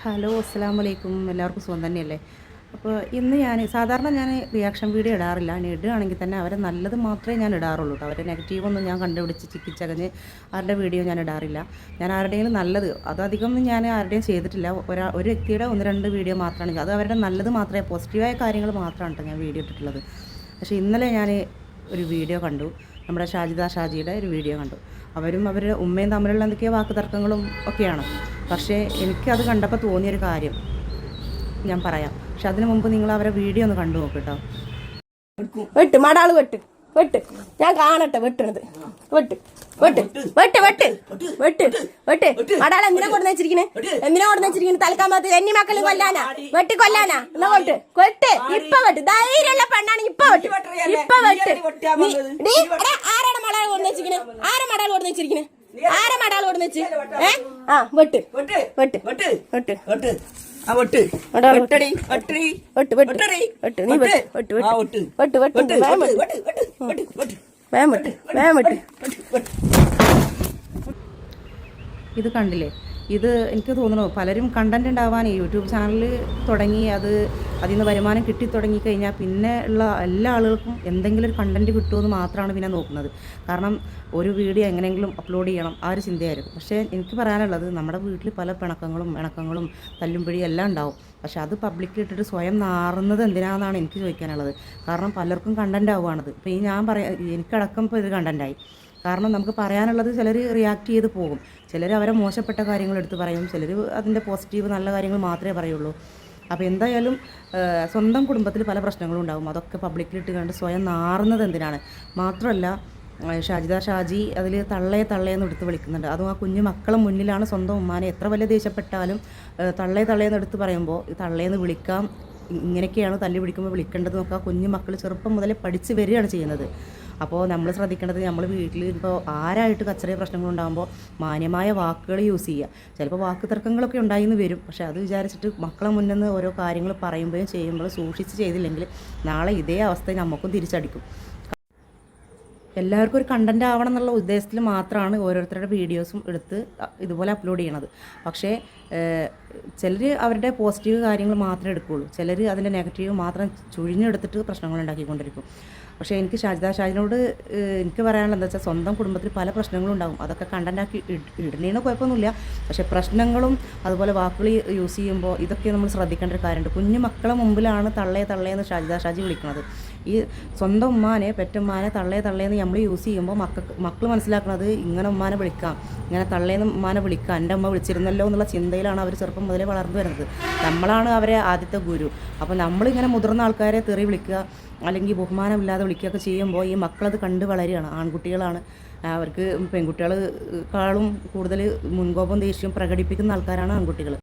Hello അസ്സാം വലൈക്കും എല്ലാവർക്കും സുഖം തന്നെയല്ലേ? അപ്പോൾ ഇന്ന് ഞാൻ സാധാരണ ഞാൻ റിയാക്ഷൻ വീഡിയോ ഇടാറില്ല. ഞാൻ ഇടുകയാണെങ്കിൽ തന്നെ അവരെ നല്ലത് മാത്രമേ ഞാൻ ഇടാറുള്ളൂ കേട്ടോ. അവരെ നെഗറ്റീവൊന്നും ഞാൻ കണ്ടുപിടിച്ച് ചിക്കിച്ചകഞ്ഞ് ആരുടെ വീഡിയോ ഞാൻ ഇടാറില്ല. ഞാൻ ആരുടെയും നല്ലത് അതധികം ഞാൻ ആരുടെയും ചെയ്തിട്ടില്ല. ഒരാ ഒരു വ്യക്തിയുടെ ഒന്ന് രണ്ട് വീഡിയോ മാത്രമാണ് അത് അവരുടെ നല്ലത് മാത്രമേ പോസിറ്റീവായ കാര്യങ്ങൾ മാത്രമാണ് കേട്ടോ ഞാൻ വീഡിയോ ഇട്ടിട്ടുള്ളത്. പക്ഷേ ഇന്നലെ ഞാൻ ഒരു വീഡിയോ കണ്ടു. നമ്മുടെ ഷാജിദ ഷാജിയുടെ ഒരു വീഡിയോ കണ്ടു. അവരും അവരുടെ ഉമ്മയും തമ്മിലുള്ള എന്തൊക്കെയോ വാക്ക് തർക്കങ്ങളും ഒക്കെയാണ്. പക്ഷേ എനിക്കത് കണ്ടപ്പോൾ തോന്നിയൊരു കാര്യം ഞാൻ പറയാം. പക്ഷെ അതിനു മുമ്പ് നിങ്ങൾ അവരെ വീഡിയോ ഒന്ന് കണ്ടു നോക്കട്ടോ കേട്ടോ. വെട്ട് മടാൾ വെട്ട് വെട്ട്. ഞാൻ കാണട്ടെ വെട്ടണത്. വെട്ട് വെട്ട് വെട്ട് വെട്ട്. വെട്ട് വെട്ട്. മടാൾ എന്തിനാ കൊടുന്ന് വെച്ചിരിക്കണേ? എന്തിനാ കൊടുന്ന് വെച്ചിരിക്കണേ? തലക്കാമ്പത്ത് എന്നി മക്കളും കൊല്ലാനാ? വെട്ടി കൊല്ലാനാ? എന്നാ വെട്ട് വെട്ട് ഇപ്പൊ വെട്ട്. ധൈര്യമുള്ള പെണ്ണാണ് ഇപ്പൊ വെട്ട്. ഇപ്പൊ വെട്ട്. നീ- ആരാണ് മടാൾ കൊടുന്ന് വെച്ചിരിക്കണേ? ആരാ മടാൾ കൊടുന്ന് വെച്ചിരിക്കണേ? ആരാ മടാൾ കൊടുന്ന് വെച്ച്? ഏ? ആ വെട്ട്. വെട്ട് വെട്ട്. വെട്ട് വെട്ട്. വെട്ട്. ആ വെട്ട്. വെട്ടടി വെട്ടടി. വെട്ട് വെട്ട്. വെട്ടടി. വെട്ട്. നീ വെട്ട്. വെട്ട് ആ വെട്ട്. വെട്ട് വെട്ട്. വെട്ട് വെട്ട് വെട്ട്. വെട്ട് വെട്ട്. ഇത് കണ്ടില്ലേ? ഇത് എനിക്ക് തോന്നുന്നു പലരും കണ്ടന്റ് ഉണ്ടാവാൻ യൂട്യൂബ് ചാനൽ തുടങ്ങി അത് അതിൽ നിന്ന് വരുമാനം കിട്ടി തുടങ്ങി കഴിഞ്ഞാൽ പിന്നെ ഉള്ള എല്ലാ ആളുകൾക്കും എന്തെങ്കിലും ഒരു കണ്ടന്റ് കിട്ടുമെന്ന് മാത്രമാണ് പിന്നെ നോക്കുന്നത്. കാരണം ഒരു വീഡിയോ എങ്ങനെയെങ്കിലും അപ്ലോഡ് ചെയ്യണം ആ ഒരു ചിന്തയായിരിക്കും പക്ഷേ എനിക്ക് പറയാനുള്ളത് നമ്മുടെ വീട്ടിൽ പല പിണക്കങ്ങളും ഇണക്കങ്ങളും തല്ലുംപിഴിയും എല്ലാം ഉണ്ടാവും. പക്ഷേ അത് പബ്ലിക്കിൽ ഇട്ടിട്ട് സ്വയം നാറുന്നത് എന്തിനാണെന്നാണ് എനിക്ക് ചോദിക്കാനുള്ളത്. കാരണം പലർക്കും കണ്ടന്റ് ആവുകയാണത്. ഇപ്പോൾ ഈ ഞാൻ പറയാം എനിക്കടക്കം ഇപ്പോൾ ഇത് കണ്ടന്റായി കാരണം നമുക്ക് പറയാനുള്ളത് ചിലർ റിയാക്ട് ചെയ്ത് പോകും. ചിലർ അവരെ മോശപ്പെട്ട കാര്യങ്ങൾ എടുത്ത് പറയും. ചിലർ അതിന്റെ പോസിറ്റീവ് നല്ല കാര്യങ്ങൾ മാത്രമേ പറയുള്ളൂ. അപ്പോൾ എന്തായാലും സ്വന്തം കുടുംബത്തിൽ പല പ്രശ്നങ്ങളും ഉണ്ടാകും അതൊക്കെ പബ്ലിക്കിലിട്ട് കണ്ട് സ്വയം നാറുന്നത് എന്തിനാണ്? മാത്രമല്ല ഷാജിദ ഷാജി അതിൽ തള്ളയെ തള്ളയെന്ന് എടുത്ത് വിളിക്കുന്നുണ്ട്. അതും ആ കുഞ്ഞു മക്കളെ മുന്നിലാണ് സ്വന്തം ഉമ്മാനെ എത്ര വലിയ ദേഷ്യപ്പെട്ടാലും ആ, തള്ളയെ തള്ളയെന്ന് എടുത്ത് പറയുമ്പോൾ തള്ളയെന്ന് വിളിക്കാം. ഇങ്ങനെയൊക്കെയാണ് തല്ലി പിടിക്കുമ്പോൾ വിളിക്കേണ്ടത് നോക്കുക കുഞ്ഞു മക്കൾ ചെറുപ്പം മുതലേ പഠിച്ച് വരികയാണ് ചെയ്യുന്നത്. അപ്പോൾ നമ്മൾ ശ്രദ്ധിക്കേണ്ടത് നമ്മൾ വീട്ടിൽ ഇപ്പോൾ ആരായിട്ട് കച്ചറ പ്രശ്നങ്ങളുണ്ടാകുമ്പോൾ മാന്യമായ വാക്കുകൾ യൂസ് ചെയ്യുക ചിലപ്പോൾ വാക്ക് തർക്കങ്ങളൊക്കെ ഉണ്ടായിന്ന് വരും. പക്ഷേ അത് വിചാരിച്ചിട്ട് മക്കളെ മുന്നിൽ ഓരോ കാര്യങ്ങൾ പറയുമ്പോഴും ചെയ്യുമ്പോഴും സൂക്ഷിച്ച് ചെയ്തില്ലെങ്കിൽ നാളെ ഇതേ അവസ്ഥ നമുക്കും തിരിച്ചടിക്കും. എല്ലാവർക്കും ഒരു കണ്ടന്റ് ആവണം എന്നുള്ള ഉദ്ദേശത്തിൽ മാത്രമാണ് ഓരോരുത്തരുടെ വീഡിയോസും എടുത്ത് ഇതുപോലെ അപ്ലോഡ് ചെയ്യണത്. പക്ഷേ ചിലർ അവരുടെ പോസിറ്റീവ് കാര്യങ്ങൾ മാത്രമേ എടുക്കുകയുള്ളൂ ചിലർ അതിന്റെ നെഗറ്റീവ് മാത്രം ചുഴിഞ്ഞെടുത്തിട്ട് പ്രശ്നങ്ങൾ ഉണ്ടാക്കിക്കൊണ്ടിരിക്കും. പക്ഷേ എനിക്ക് ഷാജിദ ഷാജിനോട് എനിക്ക് പറയാനുള്ളത് എന്താ വെച്ചാൽ സ്വന്തം കുടുംബത്തിൽ പല പ്രശ്നങ്ങളും ഉണ്ടാകും. അതൊക്കെ കണ്ടന്റാക്കി ഇടുന്നതിന് കുഴപ്പമൊന്നുമില്ല. പക്ഷേ പ്രശ്നങ്ങളും അതുപോലെ വാക്കുകൾ യൂസ് ചെയ്യുമ്പോൾ ഇതൊക്കെ നമ്മൾ ശ്രദ്ധിക്കേണ്ട ഒരു കാര്യമുണ്ട്. കുഞ്ഞു മക്കളെ മുമ്പിലാണ് തള്ളേ തള്ളയെന്ന് ഷാജിദ ഷാജി വിളിക്കുന്നത് ഈ സ്വന്തം ഉമ്മാനെ പെറ്റുമ്മാനെ തള്ളേ തള്ളേന്ന് നമ്മൾ യൂസ് ചെയ്യുമ്പോൾ മക്കൾക്ക് മക്കൾ മനസ്സിലാക്കുന്നത് ഇങ്ങനെ ഉമ്മാനെ വിളിക്കാം. ഇങ്ങനെ തള്ളേന്ന് ഉമ്മാനെ വിളിക്കാം. എന്റെ അമ്മ വിളിച്ചിരുന്നല്ലോ എന്നുള്ള ചിന്തയിലാണ് അവർ ചെറുപ്പം മുതലേ വളർന്നു വരുന്നത്. നമ്മളാണ് അവരെ ആദ്യത്തെ ഗുരു. അപ്പോൾ നമ്മളിങ്ങനെ മുതിർന്ന ആൾക്കാരെ തെറി വിളിക്കുക അല്ലെങ്കിൽ ബഹുമാനമില്ലാതെ വിളിക്കുകയൊക്കെ ചെയ്യുമ്പോൾ ഈ മക്കളത് കണ്ട് വളരുകയാണ്. ആൺകുട്ടികളാണ്. അവർക്ക് പെൺകുട്ടികളെക്കാളും കൂടുതൽ മുൻകോപം ദേഷ്യം പ്രകടിപ്പിക്കുന്ന ആൾക്കാരാണ് ആൺകുട്ടികൾ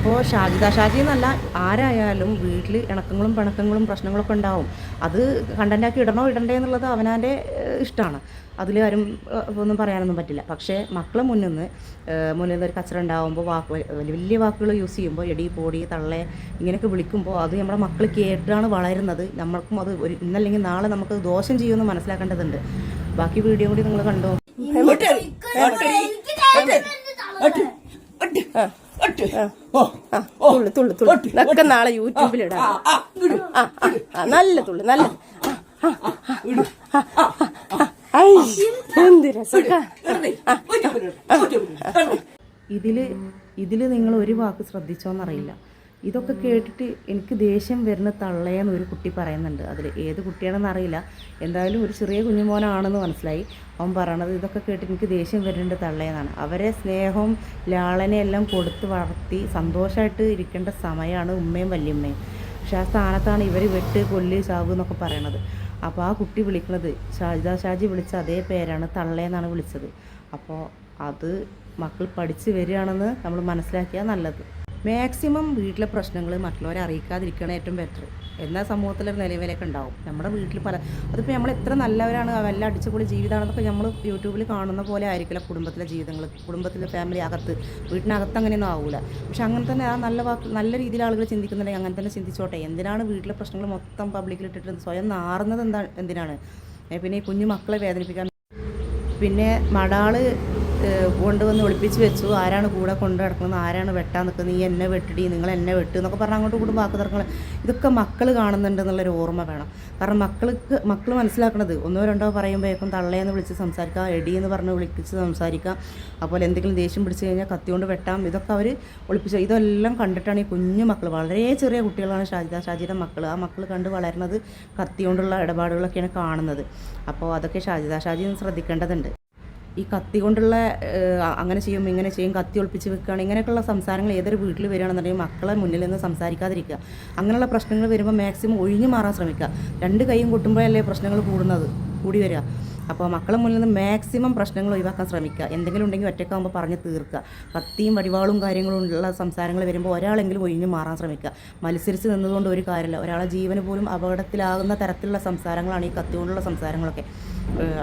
അപ്പോൾ ഷാജിദ ഷാജി എന്നല്ല ആരായാലും വീട്ടിൽ ഇണക്കങ്ങളും പിണക്കങ്ങളും പ്രശ്നങ്ങളൊക്കെ ഉണ്ടാവും. അത് കണ്ടന്റാക്കി ഇടണോ ഇടണ്ടേ എന്നുള്ളത് അവനാന്റെ ഇഷ്ടമാണ് അതിൽ ആരും ഒന്നും പറയാനൊന്നും പറ്റില്ല. പക്ഷേ മക്കളെ മുന്നിൽ നിന്ന് മുന്നിൽ നിന്ന് ഒരു കച്ചറ ഉണ്ടാകുമ്പോൾ വാക്ക് വലിയ വലിയ വാക്കുകൾ യൂസ് ചെയ്യുമ്പോൾ എടി പൊടി തള്ളെ ഇങ്ങനെയൊക്കെ വിളിക്കുമ്പോൾ അത് നമ്മുടെ മക്കൾ കേട്ടാണ് വളരുന്നത്. നമ്മൾക്കും അത് ഒരു ഇന്നല്ലെങ്കിൽ നാളെ നമുക്ക് ദോഷം ചെയ്യുമെന്ന് മനസ്സിലാക്കേണ്ടതുണ്ട്. ബാക്കി വീഡിയോ കൂടി നിങ്ങൾ കണ്ടോ? ഓ തുള്ളു തുള്ളു തുള്ളു ഇതൊക്കെ നാളെ യൂട്യൂബിൽ ഇടാം നല്ല തുള്ളു നല്ല ഇതിൽ ഇതിൽ എന്ത് നിങ്ങൾ ഒരു വാക്ക് ശ്രദ്ധിച്ചോന്നറിയില്ല ഇതൊക്കെ കേട്ടിട്ട് എനിക്ക് ദേഷ്യം വരുന്ന തള്ളയെന്ന് ഒരു കുട്ടി പറയുന്നുണ്ട്. അതിൽ ഏത് കുട്ടിയാണെന്ന് അറിയില്ല. എന്തായാലും ഒരു ചെറിയ കുഞ്ഞുമോനാണെന്ന് മനസ്സിലായി. അവൻ പറയണത് ഇതൊക്കെ കേട്ടിട്ട് എനിക്ക് ദേഷ്യം വരുന്നുണ്ട് തള്ളയെന്നാണ്. അവരെ സ്നേഹവും ലാളനെയെല്ലാം കൊടുത്ത് വളർത്തി സന്തോഷമായിട്ട് ഇരിക്കേണ്ട സമയമാണ് ഉമ്മയും വല്യമ്മയും. പക്ഷെ ആ സ്ഥാനത്താണ് ഇവർ വെട്ട് കൊല്ല് ചാവ് എന്നൊക്കെ പറയണത്. അപ്പോൾ ആ കുട്ടി വിളിക്കുന്നത് ഷാജിദ ഷാജി വിളിച്ച അതേ പേരാണ് തള്ളയെന്നാണ് വിളിച്ചത്. അപ്പോൾ അത് മക്കൾ പഠിച്ച് വരികയാണെന്ന് നമ്മൾ മനസ്സിലാക്കിയാൽ നല്ലത്. മാക്സിമം വീട്ടിലെ പ്രശ്നങ്ങൾ മറ്റുള്ളവരെ അറിയിക്കാതിരിക്കുകയാണ് ഏറ്റവും ബെറ്റർ എന്നാൽ സമൂഹത്തിലൊരു നിലവിലൊക്കെ ഉണ്ടാവും. നമ്മുടെ വീട്ടിൽ പല അതിപ്പോൾ നമ്മൾ എത്ര നല്ലവരാണ് വല്ല അടിച്ചുപൊളി ജീവിതമാണെന്നൊക്കെ നമ്മൾ യൂട്യൂബിൽ കാണുന്ന പോലെ ആയിരിക്കില്ല കുടുംബത്തിലെ ജീവിതങ്ങൾ കുടുംബത്തിലെ ഫാമിലി അകത്ത് വീട്ടിനകത്ത് അങ്ങനെയൊന്നും ആവില്ല പക്ഷെ അങ്ങനെ തന്നെ ആ നല്ല വാക്ക് നല്ല രീതിയിൽ ആളുകൾ ചിന്തിക്കുന്നുണ്ടെങ്കിൽ അങ്ങനെ തന്നെ ചിന്തിച്ചോട്ടെ. എന്തിനാണ് വീട്ടിലെ പ്രശ്നങ്ങൾ മൊത്തം പബ്ലിക്കിൽ ഇട്ടിട്ട് സ്വയം നാറുന്നത് എന്താ എന്തിനാണ്? പിന്നെ ഈ കുഞ്ഞു മക്കളെ വേദനിപ്പിക്കാൻ പിന്നെ മടാൾ കൊണ്ടുവന്ന് ഒളിപ്പിച്ച് വെച്ചു. ആരാണ് കൂടെ കൊണ്ടു നടക്കുന്നത്? ആരാണ് വെട്ടാൻ നിൽക്കുന്നത്? നീ എന്നെ വെട്ടിടി നിങ്ങൾ എന്നെ വെട്ടു എന്നൊക്കെ പറഞ്ഞ് അങ്ങോട്ടും ഇങ്ങോട്ടും വാക്ക് തർക്കങ്ങൾ ഇതൊക്കെ മക്കൾ കാണുന്നുണ്ട് എന്നുള്ളൊരു ഓർമ്മ വേണം. കാരണം മക്കൾക്ക് മക്കൾ മനസ്സിലാക്കണത് ഒന്നോ രണ്ടോ പറയുമ്പോഴേക്കും തള്ളയെന്ന് വിളിച്ച് സംസാരിക്കാം എടി എന്ന് പറഞ്ഞ് വിളിച്ച് സംസാരിക്കാം അതുപോലെ എന്തെങ്കിലും ദേഷ്യം പിടിച്ച് കഴിഞ്ഞാൽ കത്തിയോണ്ട് വെട്ടാം. ഇതൊക്കെ അവർ ഒളിപ്പിച്ച് ഇതെല്ലാം കണ്ടിട്ടാണ് ഈ കുഞ്ഞു മക്കൾ വളരെ ചെറിയ കുട്ടികളാണ് ഷാജിദ ഷാജിയുടെ മക്കൾ ആ മക്കൾ കണ്ട് വളരുന്നത് കത്തിയോണ്ടുള്ള ഇടപാടുകളൊക്കെയാണ് കാണുന്നത്. അപ്പോൾ അതൊക്കെ ഷാജിദ ഷാജി ശ്രദ്ധിക്കേണ്ടതുണ്ട്. ഈ കത്തി കൊണ്ടുള്ള അങ്ങനെ ചെയ്യും ഇങ്ങനെ ചെയ്യും കത്തി ഒളിപ്പിച്ച് വെക്കുകയാണ് ഇങ്ങനെയൊക്കെയുള്ള സംസാരങ്ങൾ ഏതൊരു വീട്ടിൽ വരികയാണെന്നുണ്ടെങ്കിൽ മക്കളെ മുന്നിൽ നിന്ന് സംസാരിക്കാതിരിക്കുക. അങ്ങനെയുള്ള പ്രശ്നങ്ങൾ വരുമ്പോൾ മാക്സിമം ഒഴിഞ്ഞു മാറാൻ ശ്രമിക്കുക. രണ്ട് കൈയും കൊട്ടുമ്പോഴല്ലേ പ്രശ്നങ്ങൾ കൂടുന്നത് കൂടി വരിക. അപ്പോൾ മക്കളെ മുന്നിൽ നിന്ന് മാക്സിമം പ്രശ്നങ്ങൾ ഒഴിവാക്കാൻ ശ്രമിക്കുക. എന്തെങ്കിലും ഉണ്ടെങ്കിൽ ഒറ്റക്കാകുമ്പോൾ പറഞ്ഞ് തീർക്കുക. കത്തിയും വടിവാളും കാര്യങ്ങളും ഉള്ള സംസാരങ്ങൾ വരുമ്പോൾ ഒരാളെങ്കിലും ഒഴിഞ്ഞു മാറാൻ ശ്രമിക്കുക. മത്സരിച്ച് നിന്നതുകൊണ്ട് ഒരു കാര്യമില്ല. ഒരാളെ ജീവന് പോലും അപകടത്തിലാകുന്ന തരത്തിലുള്ള സംസാരങ്ങളാണ് ഈ കത്തി കൊണ്ടുള്ള സംസാരങ്ങളൊക്കെ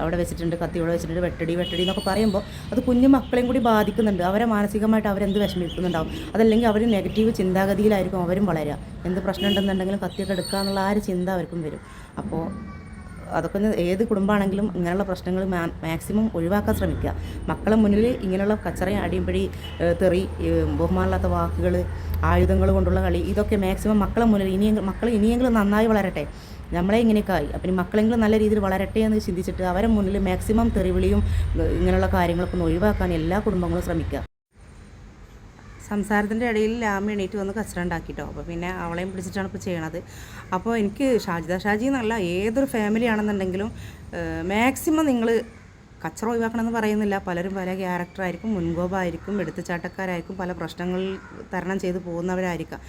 അവിടെ വെച്ചിട്ടുണ്ട് കത്തി ഇവിടെ വെച്ചിട്ടുണ്ട് വെട്ടടി വെട്ടടി എന്നൊക്കെ പറയുമ്പോൾ അത് കുഞ്ഞു മക്കളെയും കൂടി ബാധിക്കുന്നുണ്ട്. അവരെ മാനസികമായിട്ട് അവരെന്ത് വിഷമിക്കുന്നുണ്ടാവും? അതല്ലെങ്കിൽ അവർ നെഗറ്റീവ് ചിന്താഗതിയിലായിരിക്കും അവരും വളരുക. എന്ത് പ്രശ്നം ഉണ്ടെന്നുണ്ടെങ്കിലും കത്തിയൊക്കെ എടുക്കുക എന്നുള്ള ആ ഒരു ചിന്ത അവർക്കും വരും. അപ്പോൾ അതൊക്കെ ഏത് കുടുംബമാണെങ്കിലും ഇങ്ങനെയുള്ള പ്രശ്നങ്ങൾ മാക്സിമം ഒഴിവാക്കാൻ ശ്രമിക്കുക. മക്കളെ മുന്നിൽ ഇങ്ങനെയുള്ള കച്ചറയും അടിയമ്പടി തെറി ബഹുമാനമില്ലാത്ത വാക്കുകൾ ആയുധങ്ങൾ കൊണ്ടുള്ള കളി ഇതൊക്കെ മാക്സിമം മക്കളെ മുന്നിൽ ഇനിയെങ്കിലും മക്കൾ ഇനിയെങ്കിലും നന്നായി വളരട്ടെ. നമ്മളെ ഇങ്ങനെയൊക്കെ ആയി അപ്പം മക്കളെങ്കിലും നല്ല രീതിയിൽ വളരട്ടെ എന്ന് ചിന്തിച്ചിട്ട് അവരെ മുന്നിൽ മാക്സിമം തെറിവിളിയും ഇങ്ങനെയുള്ള കാര്യങ്ങളൊക്കെ ഒന്ന് ഒഴിവാക്കാൻ എല്ലാ കുടുംബങ്ങളും ശ്രമിക്കുക. സംസാരത്തിന്റെ ഇടയിൽ ലാമ എണീറ്റ് വന്ന് കച്ചറ ഉണ്ടാക്കിട്ടോ. അപ്പോൾ പിന്നെ അവളെയും പിടിച്ചിട്ടാണ് ഇപ്പോൾ ചെയ്യണത്. അപ്പോൾ എനിക്ക് ഷാജിദ ഷാജി എന്നല്ല ഏതൊരു ഫാമിലി ആണെന്നുണ്ടെങ്കിലും മാക്സിമം നിങ്ങൾ കച്ചറ ഒഴിവാക്കണമെന്ന് പറയുന്നില്ല. പലരും പല ക്യാരക്ടറായിരിക്കും മുൻകോപമായിരിക്കും എടുത്തുചാട്ടക്കാരായിരിക്കും പല പ്രശ്നങ്ങൾ തരണം ചെയ്തു പോകുന്നവരായിരിക്കാം.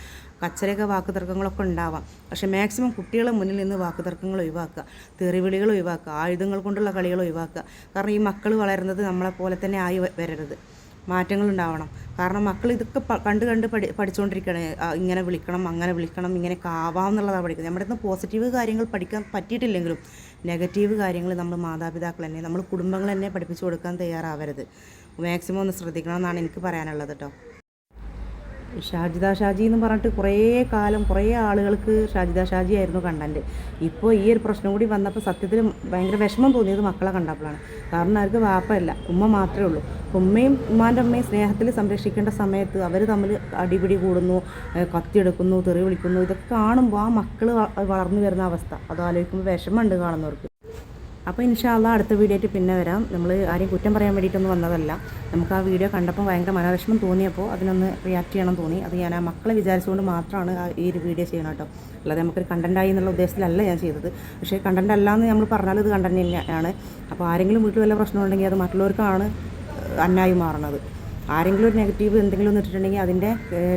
കച്ചറയൊക്കെ വാക്ക് തർക്കങ്ങളൊക്കെ ഉണ്ടാവാം. പക്ഷേ മാക്സിമം കുട്ടികളെ മുന്നിൽ നിന്ന് വാക്ക് തർക്കങ്ങൾ ഒഴിവാക്കുക. തെറിവിളികൾ ഒഴിവാക്കുക. ആയുധങ്ങൾ കൊണ്ടുള്ള കളികൾ ഒഴിവാക്കുക. കാരണം ഈ മക്കൾ വളരുന്നത് നമ്മളെപ്പോലെ തന്നെ ആയി വരരുത്. മാറ്റങ്ങൾ ഉണ്ടാവണം കാരണം മക്കൾ ഇതൊക്കെ കണ്ട് കണ്ട് പഠി പഠിച്ചുകൊണ്ടിരിക്കുകയാണ് ഇങ്ങനെ വിളിക്കണം അങ്ങനെ വിളിക്കണം ഇങ്ങനെ ആവാം എന്നുള്ളതാണ് പഠിക്കുന്നത്. നമ്മുടെ ഇന്ന് പോസിറ്റീവ് കാര്യങ്ങൾ പഠിക്കാൻ പറ്റിയിട്ടില്ലെങ്കിലും നെഗറ്റീവ് കാര്യങ്ങൾ നമ്മൾ മാതാപിതാക്കൾ തന്നെ നമ്മൾ കുടുംബങ്ങൾ തന്നെ പഠിപ്പിച്ചു കൊടുക്കാൻ തയ്യാറാവരുത്. മാക്സിമം ഒന്ന് ശ്രദ്ധിക്കണം എന്നാണ് എനിക്ക് പറയാനുള്ളത് കേട്ടോ. ഷാജിദ ഷാജി എന്ന് പറഞ്ഞിട്ട് കുറേ കാലം കുറേ ആളുകൾക്ക് ഷാജിദ ഷാജി ആയിരുന്നു കണ്ടന്റ് ഇപ്പോൾ ഈ ഒരു പ്രശ്നം കൂടി വന്നപ്പോൾ സത്യത്തിൽ ഭയങ്കര വിഷമം തോന്നിയത് മക്കളെ കണ്ടപ്പോഴാണ്. കാരണം അവർക്ക് വാപ്പയല്ല ഉമ്മ മാത്രമേ ഉള്ളൂ. ഉമ്മയും ഉമ്മാന്റെ അമ്മയും സ്നേഹത്തിൽ സംരക്ഷിക്കേണ്ട സമയത്ത് അവർ തമ്മിൽ അടിപിടി കൂടുന്നു കത്തിയെടുക്കുന്നു തെറി വിളിക്കുന്നു ഇതൊക്കെ കാണുമ്പോൾ ആ മക്കൾ വളർന്നു വരുന്ന അവസ്ഥ. അത് ആലോചിക്കുമ്പോൾ വിഷമമുണ്ട് കാണുന്നവർക്ക്. അപ്പോൾ ഇൻഷാല്ല അടുത്ത വീഡിയോ ആയിട്ട് പിന്നെ വരാം. നമ്മൾ ആരെയും കുറ്റം പറയാൻ വേണ്ടിയിട്ടൊന്നും വന്നതല്ല. നമുക്ക് ആ വീഡിയോ കണ്ടപ്പോൾ ഭയങ്കര മനോവിഷമം തോന്നിയപ്പോൾ അതിനൊന്ന് റിയാക്ട് ചെയ്യണം തോന്നി. അത് ഞാൻ ആ മക്കളെ വിചാരിച്ചുകൊണ്ട് മാത്രമാണ് ഈ ഒരു വീഡിയോ ചെയ്യണം കേട്ടോ. അല്ലാതെ നമുക്കൊരു കണ്ടന്റായി എന്നുള്ള ഉദ്ദേശത്തിലല്ല ഞാൻ ചെയ്തത്. പക്ഷേ കണ്ടന്റ് അല്ല എന്ന് നമ്മൾ പറഞ്ഞാൽ ഇത് കണ്ടന്റ് തന്നെയാണ്. അപ്പോൾ ആരെങ്കിലും വീട്ടിൽ വല്ല പ്രശ്നമുണ്ടെങ്കിൽ അത് മറ്റുള്ളവർക്കാണ് അന്നായി മാറുന്നത് ആരെങ്കിലും ഒരു നെഗറ്റീവ് എന്തെങ്കിലും ഒന്ന് അതിന്റെ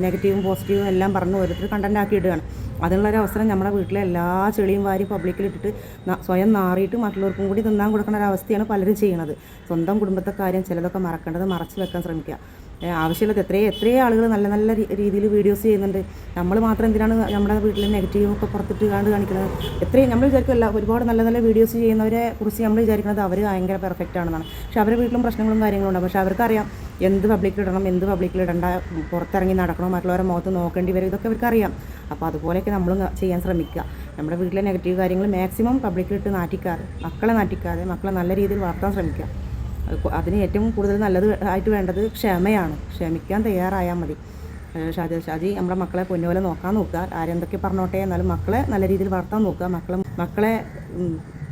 നെഗറ്റീവും പോസിറ്റീവും എല്ലാം പറഞ്ഞ് ഓരോരുത്തർ കണ്ടന്റ് ആക്കി ഇടുകയാണ് അതിനുള്ളൊരു അവസരം നമ്മുടെ വീട്ടിലെ എല്ലാ ചെളിയും വാരി പബ്ലിക്കിൽ ഇട്ടിട്ട് സ്വയം നാറിയിട്ട് മറ്റുള്ളവർക്കും കൂടി തിന്നാൻ കൊടുക്കുന്ന ഒരു അവസ്ഥയാണ് പലരും ചെയ്യുന്നത്. സ്വന്തം കുടുംബത്തെ കാര്യം ചിലതൊക്കെ മറക്കേണ്ടത് മറച്ചു വെക്കാൻ ശ്രമിക്കുക. ഏ, ആവശ്യമില്ലാത്ത എത്രയോ എത്രയോ ആളുകൾ നല്ല നല്ല രീതിയിൽ വീഡിയോസ് ചെയ്യുന്നുണ്ട്. നമ്മൾ മാത്രം എന്തിനാണ് നമ്മുടെ വീട്ടിൽ നെഗറ്റീവൊക്കെ പുറത്തിട്ട് കണ്ട് കാണിക്കുന്നത്? എത്രയും നമ്മൾ വിചാരിക്കില്ല ഒരുപാട് നല്ല നല്ല വീഡിയോസ് ചെയ്യുന്നവരെ കുറിച്ച് നമ്മൾ വിചാരിക്കുന്നത് അവർ ഭയങ്കര പെർഫെക്റ്റ് ആണെന്നാണ്. പക്ഷെ അവരുടെ വീട്ടിലും പ്രശ്നങ്ങളും കാര്യങ്ങളും ഉണ്ടാകും പക്ഷെ അവർക്കറിയാം എന്ത് പബ്ലിക്കിൽ ഇടണം എന്ത് പബ്ലിക്കിൽ ഇടണ്ട പുറത്തിറങ്ങി നടക്കണം മറ്റുള്ളവരെ മുഖത്ത് നോക്കേണ്ടി വരും ഇതൊക്കെ അവർക്കറിയാം അപ്പോൾ അതുപോലെയൊക്കെ നമ്മളും ചെയ്യാൻ ശ്രമിക്കുക. നമ്മുടെ വീട്ടിലെ നെഗറ്റീവ് കാര്യങ്ങൾ മാക്സിമം പബ്ലിക്കിലിട്ട് നാട്ടിക്കാതെ മക്കളെ നാട്ടിക്കാതെ മക്കളെ നല്ല രീതിയിൽ വളർത്താൻ ശ്രമിക്കുക. അതിന് ഏറ്റവും കൂടുതൽ നല്ലത് ആയിട്ട് വേണ്ടത് ക്ഷമയാണ്. ക്ഷമിക്കാൻ തയ്യാറായാൽ മതി. ഷാജി ഷാജി നമ്മുടെ മക്കളെ പൊന്നുപോലെ നോക്കാൻ നോക്കുക. ആരെന്തൊക്കെ പറഞ്ഞോട്ടെ എന്നാലും മക്കളെ നല്ല രീതിയിൽ വളർത്താൻ നോക്കുക. മക്കളെ മക്കളെ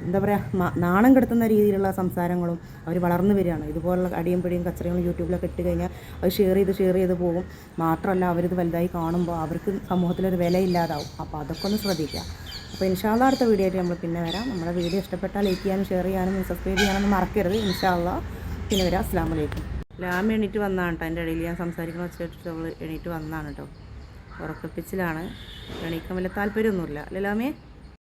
എന്താ പറയുക നാണം കെടുത്തുന്ന രീതിയിലുള്ള സംസാരങ്ങളും അവർ വളർന്നു വരികയാണ്. ഇതുപോലുള്ള അടിയും പിടിയും കച്ചറകളും യൂട്യൂബിലൊക്കെ ഇട്ട് കഴിഞ്ഞാൽ അത് ഷെയർ ചെയ്ത് ഷെയർ ചെയ്ത് പോകും. മാത്രമല്ല അവരിത് വലുതായി കാണുമ്പോൾ അവർക്ക് സമൂഹത്തിലൊരു വിലയില്ലാതാവും. അപ്പോൾ അതൊക്കെ ഒന്ന് ശ്രദ്ധിക്കുക. അപ്പോൾ ഇൻഷാല്ല അടുത്ത വീഡിയോ ആയിട്ട് നമ്മൾ പിന്നെ വരാം. നമ്മുടെ വീഡിയോ ഇഷ്ടപ്പെട്ടാൽ ലൈക്ക് ചെയ്യാനും ഷെയർ ചെയ്യാനും സബ്സ്ക്രൈബ് ചെയ്യാനൊന്നും മറക്കരുത്. ഇൻഷാല്ല. പിന്നെ വരാം. അസ്സാം വലൈക്കും ലാമ എണീറ്റ് വന്നാണ് കേട്ടോ എന്റെ ഇടയിൽ ഞാൻ സംസാരിക്കുന്ന വെച്ചിട്ട് അവൾ എണീറ്റ് വന്നതാണ് കേട്ടോ ഉറക്കപ്പിച്ചിലാണ്. എണീക്കാൻ വലിയ താല്പര്യമൊന്നുമില്ല. അല്ലേ ലാമേ?